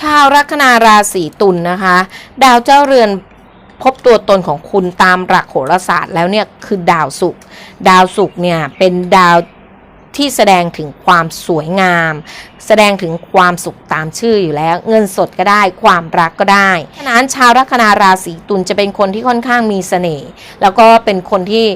ชาวลัคนาราศีตุลนะคะ ดาวเจ้าเรือนพบตัวตนของคุณตามหลักโหราศาสตร์แล้วเนี่ยคือดาวศุกร์ดาวศุกร์เนี่ยเป็นดาวที่แสดงถึงความสวยงาม แสดงถึงความสุขตามชื่ออยู่แล้ว เงินสดก็ได้ความรักก็ได้ฉะนั้นชาวลัคนาราศีตุลจะเป็นคนที่ค่อนข้างมีเสน่ห์แล้วก็เป็นคนที่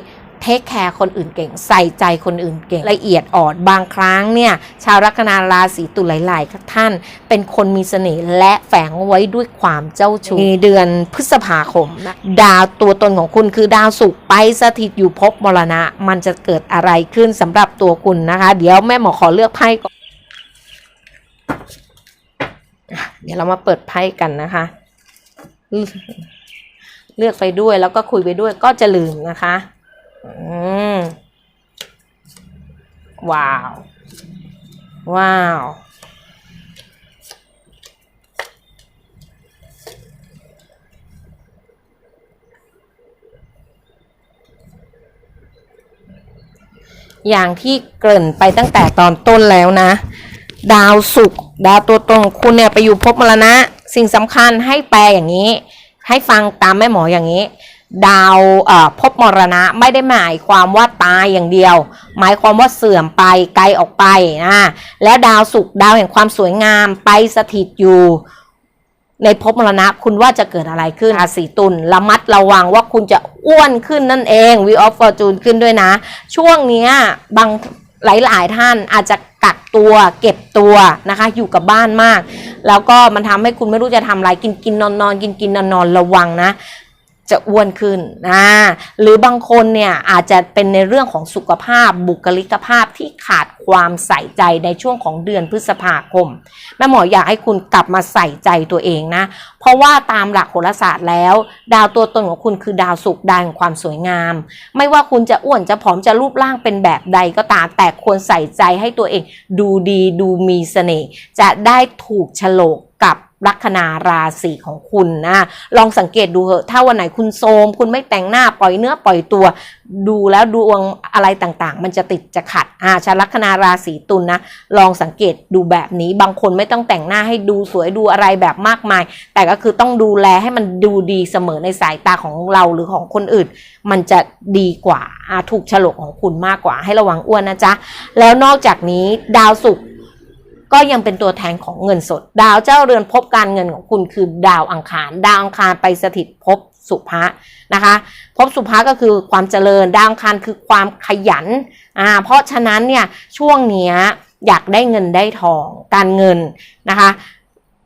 เทคแคร์คนอื่นเก่ง ใส่ใจคนอื่นเก่ง ละเอียดอ่อนบางครั้งเนี่ยชาวลัคนาราศีตุลหลายๆท่าน เป็นคนมีเสน่ห์และแฝงไว้ด้วยความเจ้าชู้ในเดือนพฤษภาคมนะดาวตัวตนของคุณคือดาวศุกร์ไปสถิตอยู่ภพมรณะ มันจะเกิดอะไรขึ้นสำหรับตัวคุณนะคะ เดี๋ยวแม่หมอขอเลือกไพ่ก่อนอะเดี๋ยวเรามาเปิดไพ่กันนะคะ เลือกไปด้วยแล้วก็คุยไปด้วยก็จะลืมนะคะอืม ว้าว ว้าว อย่างที่เกริ่นไปตั้งแต่ตอนต้นแล้วนะ ดาวศุกร์ดาวตัวตนของคุณเนี่ยไปอยู่ภพมรณะ สิ่งสำคัญให้แปลอย่างนี้ ให้ฟังตามแม่หมออย่างนี้ ดาวเอ่อภพมรณะไม่ได้หมายความว่าตายอย่างเดียว หมายความว่าเสื่อมไปไกลออกไปนะและดาวศุกดาวแห่งความสวยงามไปสถิตอยู่ ในภพมรณะคุณว่าจะเกิดอะไรขึ้นราศีตุลระมัดระวังว่าคุณจะอ้วนขึ้นนั่นเองวีออฟฟอร์จูนขึ้นด้วยนะ ช่วงนี้บางหลายๆท่านอาจจะกักตัวเก็บตัวนะคะ อยู่กับบ้านมาก แล้วก็มันทำให้คุณไม่รู้จะทำอะไรกินกินนอนนอนกินกินนอนนอนระวังนะ จะอ้วนขึ้นนะหรือบางคนเนี่ยอาจจะเป็นในเรื่องของสุขภาพบุคลิกภาพที่ขาดความใส่ใจในช่วงของเดือนพฤษภาคมแม่หมออยากให้คุณกลับมาใส่ใจตัวเองนะ เพราะว่าตามหลักโหราศาสตร์แล้ว ดาวตัวตนของคุณคือดาวศุกร์ดาวแห่งความสวยงาม ไม่ว่าคุณจะอ้วนจะผอมจะรูปร่างเป็นแบบใดก็ตามแต่ควรใส่ใจให้ตัวเอง ดูดีดูมีเสน่ห์จะได้ถูกฉลก ลัคนาราศีของคุณนะลองสังเกตดูเถอะถ้าวันไหนคุณโทรมคุณไม่แต่งหน้าปล่อยเนื้อปล่อยตัว ดูแล้วดวงอะไรต่างๆ มันจะติดจะขัดอาชาลัคนาราศีตุลนะลองสังเกตดูแบบนี้บางคนไม่ต้องแต่งหน้าให้ดูสวยดูอะไรแบบมากมาย แต่ก็คือต้องดูแลให้มันดูดีเสมอในสายตาของเราหรือของคนอื่น มันจะดีกว่าอาถูกฉลกของคุณมากกว่าให้ระวังอ้วนนะจ๊ะแล้วนอกจากนี้ดาวศุกร์ ก็ยังเป็นตัวแทนของเงินสด ดาวเจ้าเรือนพบการเงินของคุณคือดาวอังคาร ดาวอังคารไปสถิตพบสุภะนะคะพบสุภะก็คือความเจริญ ดาวอังคารคือความขยันอ่าเพราะฉะนั้นเนี่ยช่วงเนี้ยอยากได้เงินได้ทองการเงินนะคะ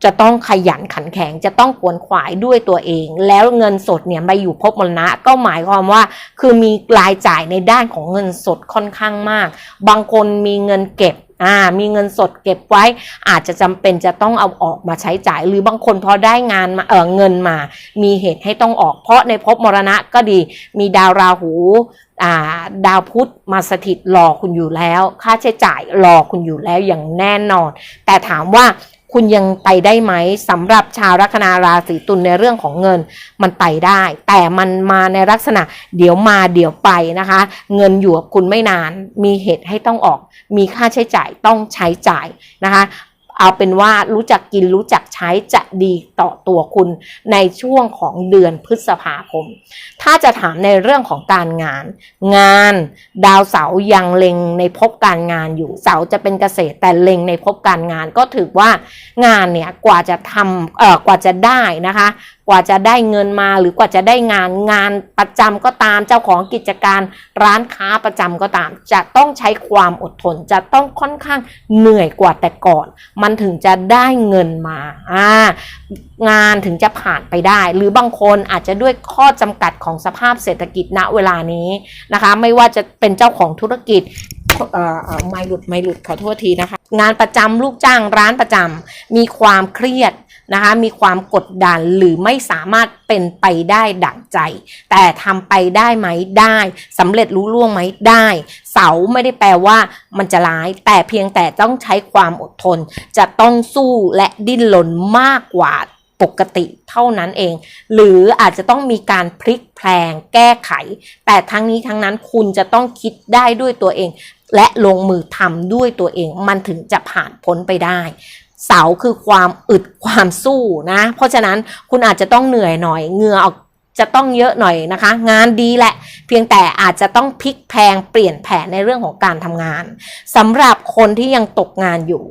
จะต้องขยันขันแข็งจะต้องขวนขวายด้วยตัวเอง แล้วเงินสดเนี่ยมาอยู่ภพมรณะ ก็หมายความว่า คือมีรายจ่ายในด้านของเงินสดค่อนข้างมาก บางคนมีเงินเก็บอ่ามีเงินสดเก็บไว้ อาจจะจำเป็นจะต้องเอาออกมาใช้จ่าย หรือบางคนพอได้งานมาเออเงินมา มีเหตุให้ต้องออก เพราะในภพมรณะก็ดี มีดาวราหูอ่าดาวพุธมาสถิตรอคุณอยู่แล้ว ค่าใช้จ่ายรอคุณอยู่แล้วอย่างแน่นอน แต่ถามว่า คุณยังไปได้ไหมสำหรับชาวลัคนาราศีตุลในเรื่องของเงินมันไปได้ แต่มันมาในลักษณะเดี๋ยวมาเดี๋ยวไปนะคะ เงินอยู่กับคุณไม่นาน มีเหตุให้ต้องออก มีค่าใช้จ่ายต้องใช้จ่ายนะคะ เอาเป็นว่ารู้จักกินรู้จักใช้จะดีต่อตัวคุณในช่วงของเดือนพฤษภาคม ถ้าจะถามในเรื่องของการงาน งานดาวเสายังเล็งในภพการงานอยู่เสาร์จะเป็นเกษตรแต่เล็งในภพการงานก็ถือว่างานเนี่ยกว่าจะทำเอ่อกว่าจะได้นะคะกว่าจะได้เงินมาหรือกว่าจะได้งานงานประจำก็ตามเจ้าของกิจการร้านค้าประจำก็ตาม จะต้องใช้ความอดทน จะต้องค่อนข้างเหนื่อยกว่าแต่ก่อน มันถึงจะได้เงินมาอ่างานถึงจะผ่านไปได้ หรือบางคนอาจจะด้วยข้อจำกัดของสภาพเศรษฐกิจณเวลานี้นะคะ ไม่ว่าจะเป็นเจ้าของธุรกิจไม่หลุดไม่หลุดขอโทษทีนะคะ งานประจำลูกจ้างร้านประจำมีความเครียด นะคะมีความกดดันหรือไม่สามารถเป็นไปได้ดั่งใจ แต่ทำไปได้ไหมได้สำเร็จรู้ล่วงไหมได้ เสาไม่ได้แปลว่ามันจะร้าย แต่เพียงแต่ต้องใช้ความอดทน จะต้องสู้และดิ้นรนมากกว่าปกติเท่านั้นเอง หรืออาจจะต้องมีการพลิกแพลงแก้ไข แต่ทั้งนี้ทั้งนั้นคุณจะต้องคิดได้ด้วยตัวเอง และลงมือทำด้วยตัวเองมันถึงจะผ่านพ้นไปได้ เสาคือความอึดความสู้นะ เพราะฉะนั้นคุณอาจจะต้องเหนื่อยหน่อยเหงื่อออกจะต้องเยอะหน่อยนะคะ งานดีแหละ เพียงแต่อาจจะต้องพลิกแพงเปลี่ยนแผนในเรื่องของการทำงานสำหรับคนที่ยังตกงานอยู่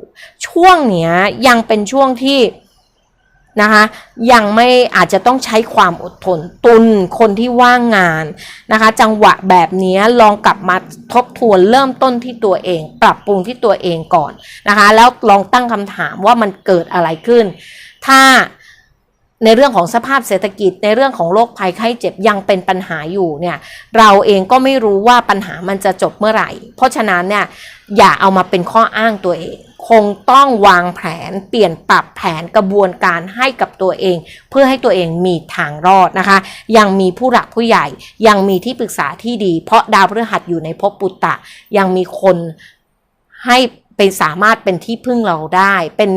ช่วงเนี้ยยังเป็นช่วงที่ นะคะยังไม่อาจจะต้องใช้ความอดทนตุนคนที่ว่างงานนะคะจังหวะแบบนี้ลองกลับมาทบทวนเริ่มต้นที่ตัวเอง ปรับปรุงที่ตัวเองก่อนนะคะแล้วลองตั้งคำถามว่ามันเกิดอะไรขึ้น ถ้าในเรื่องของสภาพเศรษฐกิจในเรื่องของโรคภัยไข้เจ็บยังเป็นปัญหาอยู่เนี่ยเราเองก็ไม่รู้ว่าปัญหามันจะจบเมื่อไหร่ เพราะฉะนั้นเนี่ยอย่าเอามาเป็นข้ออ้างตัวเองคงต้องวางแผนเปลี่ยนปรับแผนกระบวนการให้กับตัวเอง เพื่อให้ตัวเองมีทางรอดนะคะ ยังมีผู้หลักผู้ใหญ่ ยังมีที่ปรึกษาที่ดี เพราะดาวพฤหัสอยู่ในภพปุตตะ ยังมีคนให้เป็นสามารถเป็นที่พึ่งเราได้ เป็น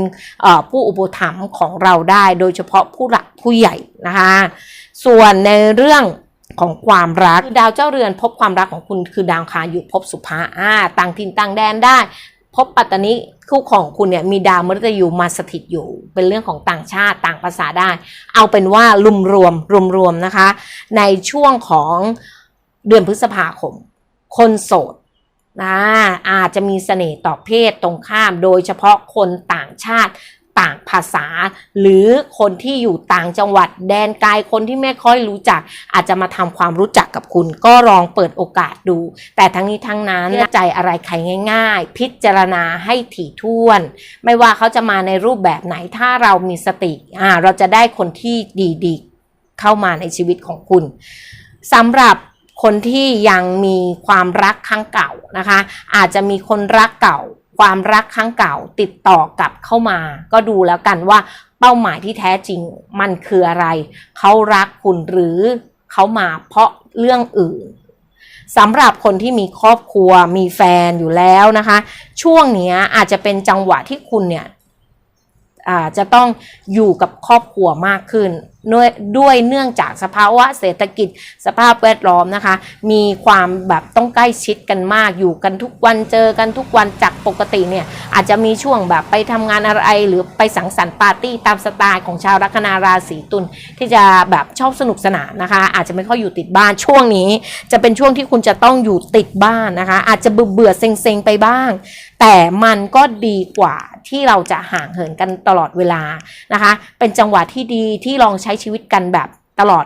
ผู้อุปถัมภ์ของเราได้ โดยเฉพาะผู้หลักผู้ใหญ่นะคะ ส่วนในเรื่องของความรักดาวเจ้าเรือนพบความรักของคุณคือดาวคาอยู่พบสุภาอ่าต่างถิ่นต่างแดนได้ พบปัตตานิคู่ของคุณเนี่ยมีดาวมฤตยูมาสถิตอยู่ เป็นเรื่องของต่างชาติต่างภาษาได้ เอาเป็นว่ารวมรวมรวมรวมนะคะ ในช่วงของเดือนพฤษภาคม คนโสดนะอาจจะมีเสน่ห์ต่อเพศตรงข้าม โดยเฉพาะคนต่างชาติ ต่างภาษา หรือคนที่อยู่ต่างจังหวัดแดนไกลคนที่ไม่ค่อยรู้จัก อาจจะมาทำความรู้จักกับคุณ ก็ลองเปิดโอกาสดู แต่ทั้งนี้ทั้งนั้นเชื่อใจอะไรใครง่าย ๆ พิจารณาให้ถี่ถ้วน ไม่ว่าเขาจะมาในรูปแบบไหนถ้าเรามีสติอ่าเราจะได้คนที่ดีๆ เข้ามาในชีวิตของคุณสำหรับคนที่ยังมีความรักครั้งเก่านะคะ อาจจะมีคนรักเก่า ความรักครั้งเก่าติดต่อกลับเข้ามา ก็ดูแล้วกันว่าเป้าหมายที่แท้จริงมันคืออะไร เขารักคุณหรือเขามาเพราะเรื่องอื่นสำหรับคนที่มีครอบครัวมีแฟนอยู่แล้วนะคะ ช่วงนี้อาจจะเป็นจังหวะที่คุณเนี่ยอ่าจะต้องอยู่กับครอบครัวมากขึ้น ด้วยเนื่องจากสภาวะเศรษฐกิจสภาพแวดล้อมนะคะ มีความแบบต้องใกล้ชิดกันมากอยู่กันทุกวันเจอกันทุกวันจากปกติเนี่ยอาจจะมีช่วงแบบไปทำงานอะไรหรือไปสังสรรค์ปาร์ตี้ตามสไตล์ของชาวลัคนาราศีตุลที่จะแบบชอบสนุกสนานนะคะ อาจจะไม่ค่อยอยู่ติดบ้านช่วงนี้ จะเป็นช่วงที่คุณจะต้องอยู่ติดบ้านนะคะ อาจจะเบื่อเบื่อเซ็งๆไปบ้าง แต่มันก็ดีกว่าที่เราจะห่างเหินกันตลอดเวลานะคะ เป็นจังหวะที่ดีที่ลองใช้ชีวิตกันแบบตลอด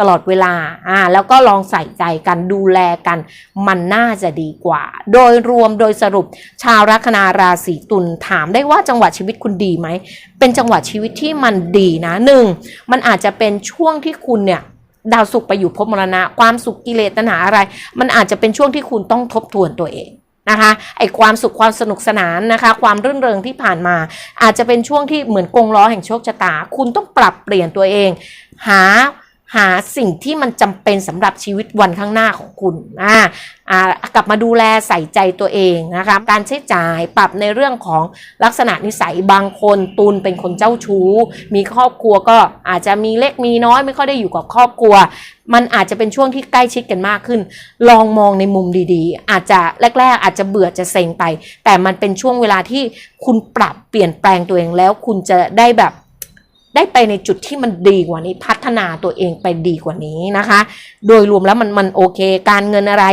ตลอดเวลาอ่าแล้วก็ลองใส่ใจกันดูแลกัน มันน่าจะดีกว่า โดยรวมโดยสรุปชาวลัคนาราศีตุลถามได้ว่าจังหวะชีวิตคุณดีไหม เป็นจังหวะชีวิตที่มันดีนะหนึ่งมันอาจจะเป็นช่วงที่คุณเนี่ยดาวสุขไปอยู่ภพมรณะ ความสุขกิเลสตัณหาอะไร มันอาจจะเป็นช่วงที่คุณต้องทบทวนตัวเอง นะคะไอความสุขความสนุกสนานนะคะ ความรื่นเริงที่ผ่านมา อาจจะเป็นช่วงที่เหมือนกงล้อแห่งโชคชะตา คุณต้องปรับเปลี่ยนตัวเอง หา หาสิ่งที่มันจำเป็นสำหรับชีวิตวันข้างหน้าของคุณอ่าอ่ากลับมาดูแลใส่ใจตัวเองนะคะการใช้จ่ายปรับในเรื่องของลักษณะนิสัยบางคนตุนเป็นคนเจ้าชู้ มีครอบครัวก็อาจจะมีเล็กมีน้อยไม่ค่อยได้อยู่กับครอบครัว มันอาจจะเป็นช่วงที่ใกล้ชิดกันมากขึ้น ลองมองในมุมดีๆ อาจจะแรก ๆ อาจจะเบื่อจะเซ็งไป แต่มันเป็นช่วงเวลาที่คุณปรับเปลี่ยนแปลงตัวเองแล้วคุณจะได้แบบ ได้ไปในจุดที่มันดีกว่านี้พัฒนาตัวเองไปดีกว่านี้นะคะ โดยรวมแล้วมันมันโอเค การเงินอะไร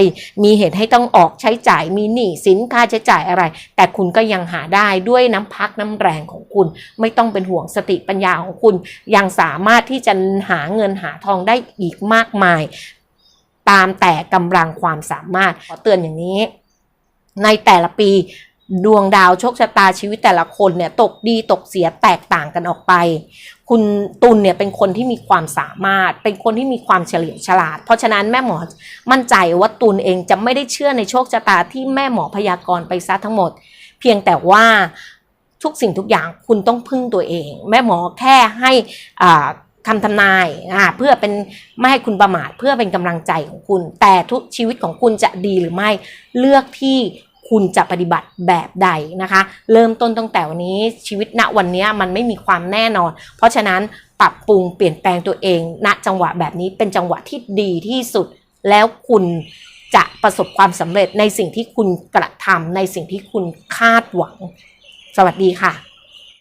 มีเหตุให้ต้องออกใช้จ่ายมีหนี้สินค่าใช้จ่ายอะไร แต่คุณก็ยังหาได้ด้วยน้ำพักน้ำแรงของคุณ ไม่ต้องเป็นห่วงสติปัญญาของคุณ ยังสามารถที่จะหาเงินหาทองได้อีกมากมาย ตามแต่กำลังความสามารถขอเตือนอย่างนี้ ในแต่ละปีดวงดาวโชคชะตาชีวิตแต่ละคนเนี่ยตกดีตกเสียแตกต่างกันออกไป คุณตุลเนี่ยเป็นคนที่มีความสามารถ เป็นคนที่มีความเฉลียวฉลาด เพราะฉะนั้นแม่หมอมั่นใจว่าตุลเองจะไม่ได้เชื่อในโชคชะตาที่แม่หมอพยากรณ์ไปซะทั้งหมด เพียงแต่ว่าทุกสิ่งทุกอย่างคุณต้องพึ่งตัวเอง แม่หมอแค่ให้อ่าคำทำนายเพื่อเป็นไม่ให้คุณประมาทเพื่อเป็นกำลังใจของคุณ แต่ทุกชีวิตของคุณจะดีหรือไม่เลือกที่ คุณจะปฏิบัติแบบใดนะคะ เริ่มต้นตั้งแต่วันนี้ชีวิตณวันนี้มันไม่มีความแน่นอน เพราะฉะนั้นปรับปรุงเปลี่ยนแปลงตัวเอง ณจังหวะแบบนี้เป็นจังหวะที่ดีที่สุด แล้วคุณจะประสบความสำเร็จในสิ่งที่คุณกระทำในสิ่งที่คุณคาดหวัง สวัสดีค่ะ